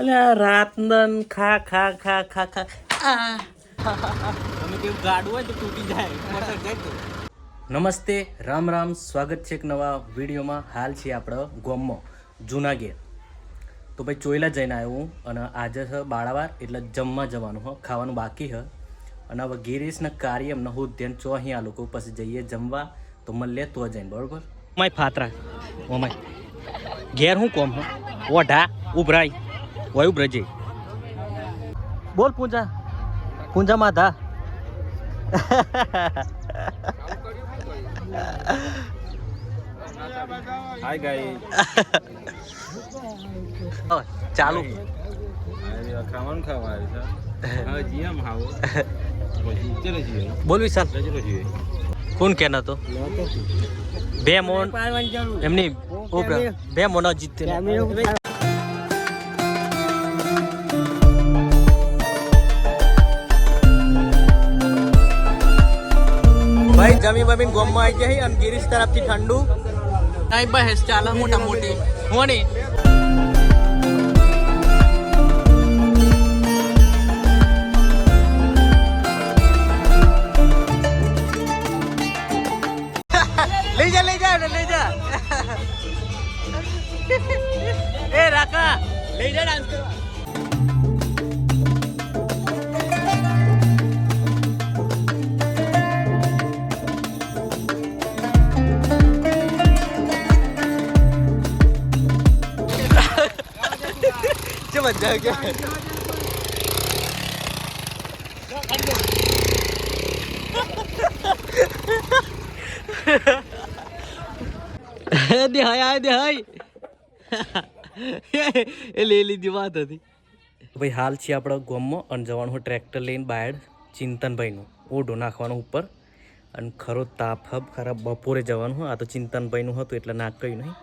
અલે આ રાતનન ખા ખા ખા ખા ખા. તમે કેવું ગાડું હોય તો તૂટી જાય. મોટર જાય નમસ્તે રામ રામ. સ્વાગત છે એક નવા વિડીયોમાં. હાલ છે આપણો ગોમમાં જુનાગેર. તો ભાઈ ચોયલા જઈને આવ્યો હું અને આજે છે બાળાવાર એટલે જમવા જવાનું હો ખાવાનું બાકી હ. અને હવે ગિરીશના કાર્ય એમને હું ધ્યાન ચો અહીં આ લોકો પછી જઈએ જમવા. તો મળીએ તો જઈને બરોબર? માય ફાતરા. Oh my. ઘેર હું કોમ હો? ઓઢા ઉભરાય. વય ઉભરજે બોલ પૂંજા. પૂંજા માધા હાય ચાલુ. ખાવાનું ખાવા આવ્યું છે. બોલ વિશાલ. કોણ કેના તો? બે મોન એમની બે મોના જીતે જમી બમીને ગોમમાં આવી ગયા અને ગિરીશ તરફથી ઠંડુ. નહીં બહેસ ચાલે મોટા મોટી. હોની? જે દે હાય દેહાય આય એ લઈ લીધી વાત હતી. ભાઈ હાલ છે આપણા ગોમમાં અને જવાનું ટ્રેક્ટર લઈને બાયડ ચિંતનભાઈનું. ઓઢો નાખવાનું ઉપર. અને ખરો તાપ હબ ખરાબ બપોરે જવાનું હોય આ તો ચિંતનભાઈનું હતું એટલે નાખ કહ્યું નહીં.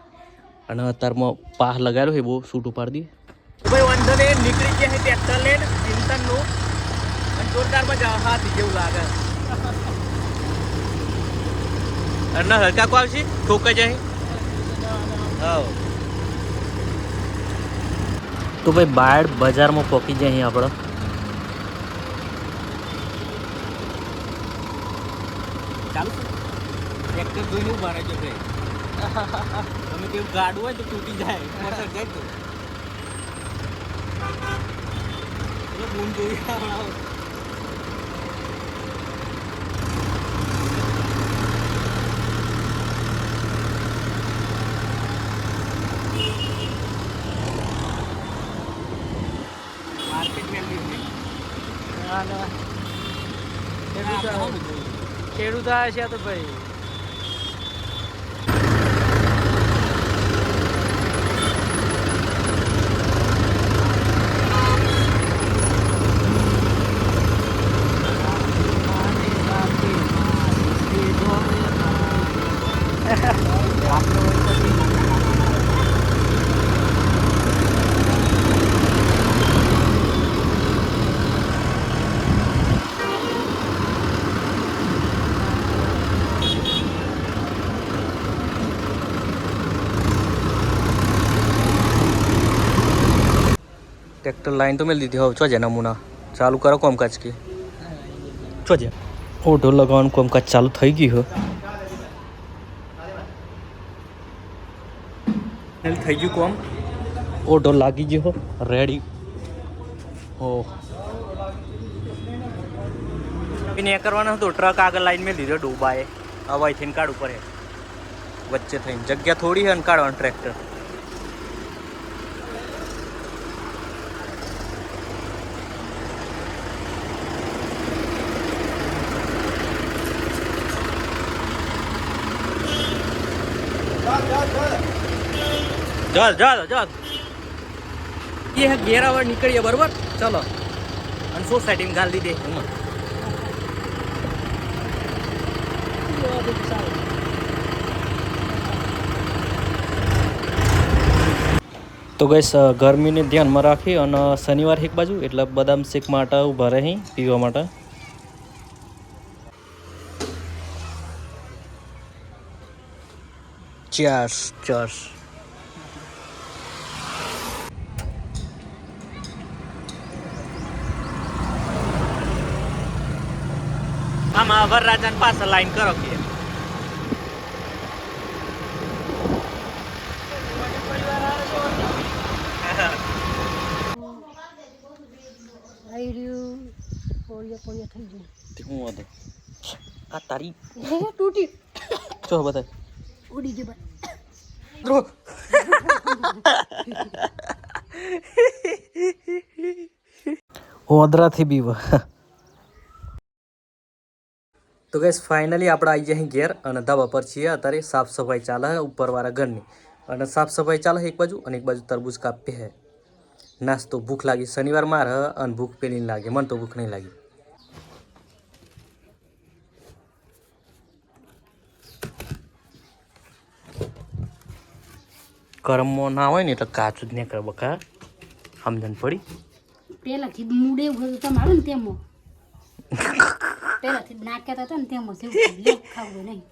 અને અત્યારમાં પાહ લગાડ્યો છે બહુ સૂટ ઉપાડી દઈએ ભાઈ વાંધો નહીં નીકળી ગયા છે ટ્રેક્ટર લઈને ચિંતનનું અને જોરદારમાં જવા હાથ જેવું લાગે. અને હલકા કો આવશે? ઠોકાઈ જાય હા. તો ભાઈ બાળ બજારમાં પહોંચી જાય અહીં આપણે. ટ્રેક્ટર જોઈને ઊભા રહેજો ભાઈ. તમે કેવું ગાડું હોય તો તૂટી જાય. જાય તો. એટલે બૂમ જોઈ આપણે ખેડૂત આવ્યા છે તો ભાઈ. ટ્રેક્ટર લાઈન તો મેં લીધી હવે છો જે નમૂના ચાલુ કરો કોમકાજ કે છો છે ઓઢો લગાવવાનું કોમકાજ ચાલુ થઈ ગયું હે થઈ ગયું કોમ ઓઢો લાગી ગયો રેડી એને એ કરવાનો હતો ટ્રક આગળ લાઈન મેં લીધો ડૂબાએ હવાઈ થઈને કાઢવું પડે વચ્ચે થઈને જગ્યા થોડી હે ને કાઢવાનું ટ્રેક્ટર ચાલ ચાલ ચાલ એ ઘેરાવર નીકળીએ બરોબર? ચલો. અને સોસાયટીમાં ગાલ દીધે? હું તો ગઈશ ગરમીને ધ્યાનમાં રાખી અને શનિવાર એક બાજુ એટલે બદામ શેક માટે ઊભા રહે પીવા માટે. ચાર્સ ચાર્સ આમાં વરરાજાને પાછળ લાઈન કરો કે. હું આ તારી. તૂટી ચો બધા ઉડી ગયું ભાઈ ધ્રો ઓદરાથી બીવ. તો ગઈસ ફાઇનલી આપણે આવી જઈએ ઘેર અને ધાબા પર છીએ. અત્યારે સાફ સફાઈ ચાલે છે ઉપરવાળા ઘરની. અને સાફ સફાઈ ચાલે છે એક બાજુ અને એક બાજુ તરબૂજ કાપે છે. નાસ્તો ભૂખ લાગી શનિવાર માર હ અને ભૂખ પેલી નહીં લાગે મને તો ભૂખ નહીં લાગી. કરમમાં ના હોય ને એટલે કાચું જ નીકળે બકા. સમજણ પડી. પેલાથી મૂડ એવું હતું તમારું ને તેમાં. પેલાથી નાખ્યા હતા ને તેમાં જેવું ખાવું નહીં.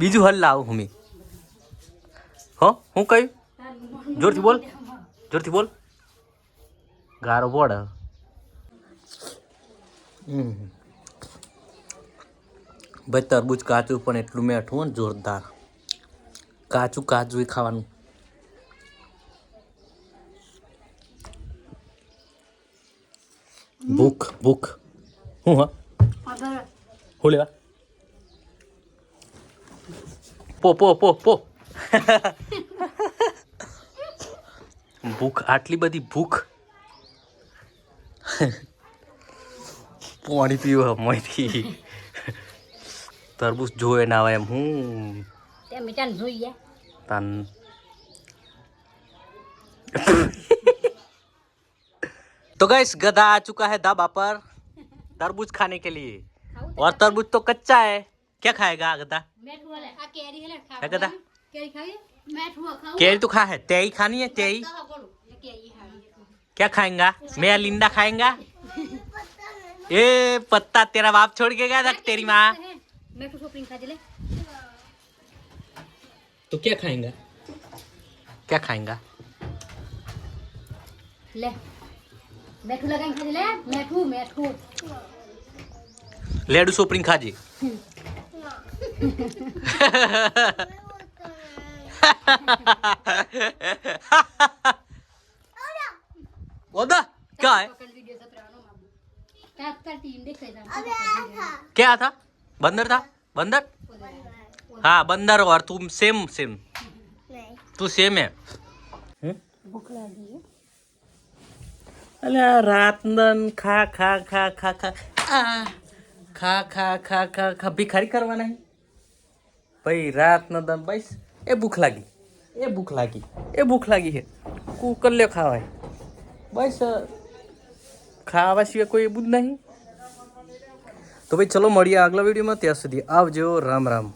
બીજું હલ લાવું હમી હો હું કહ્યું જોરથી બોલ. જોરથી બોલ. ગારો પડ હમ. ભાઈ તરબૂચ કાચું પણ એટલું મેઠું જોરદાર. કાચું કાચું ખાવાનું. ભૂખ ભૂખ હું હા હું લેવા પો પો પો પો ભૂખ આટલી બધી ભૂખ પાણી પીવું મોયથી તરબૂચ જોવે ના આવે એમ. હું? જોઈએ તાન. तो गैस गधा आ चुका है दाबा पर तरबूज खाने के लिए। और तरबूज तो कच्चा है। क्या खाएगा गधा गधा केरी तो खा है। तेई खानी है तेई। क्या खाएगा? मेरा लिंडा खाएगा? ये पत्ता तेरा बाप छोड़ के गया था तेरी माँ। तो क्या खाएगा? क्या खाएगा? ले। મેઠું લગાવીને ખાજે લે મેઠું મેઠું लेडू सोपरिंग खाजी ओदा क्या है પકડ વિડિયો સતરાનો માબુ તાર તાર ટીમ દેખાય જા क्या था बंदर था बंदर हाँ बंदर और तुम सेम सेम तू सेम है ભૂખ લાગી છે અલ્યા રાત ખા ખા ખા ખા ખા. આ. ખા ખા ખા ખા ખા. ભિખારી કરવાના ભાઈ રાત દન બસ. એ ભૂખ લાગી. એ ભૂખ લાગી. એ ભૂખ લાગી છે. કુકલ્યો ખાવાય. બસ ખાવા સિવાય કોઈ એવું જ નહીં. તો ભાઈ ચલો મળીએ આગલા વિડીયોમાં. ત્યાં સુધી આવજો. રામ રામ.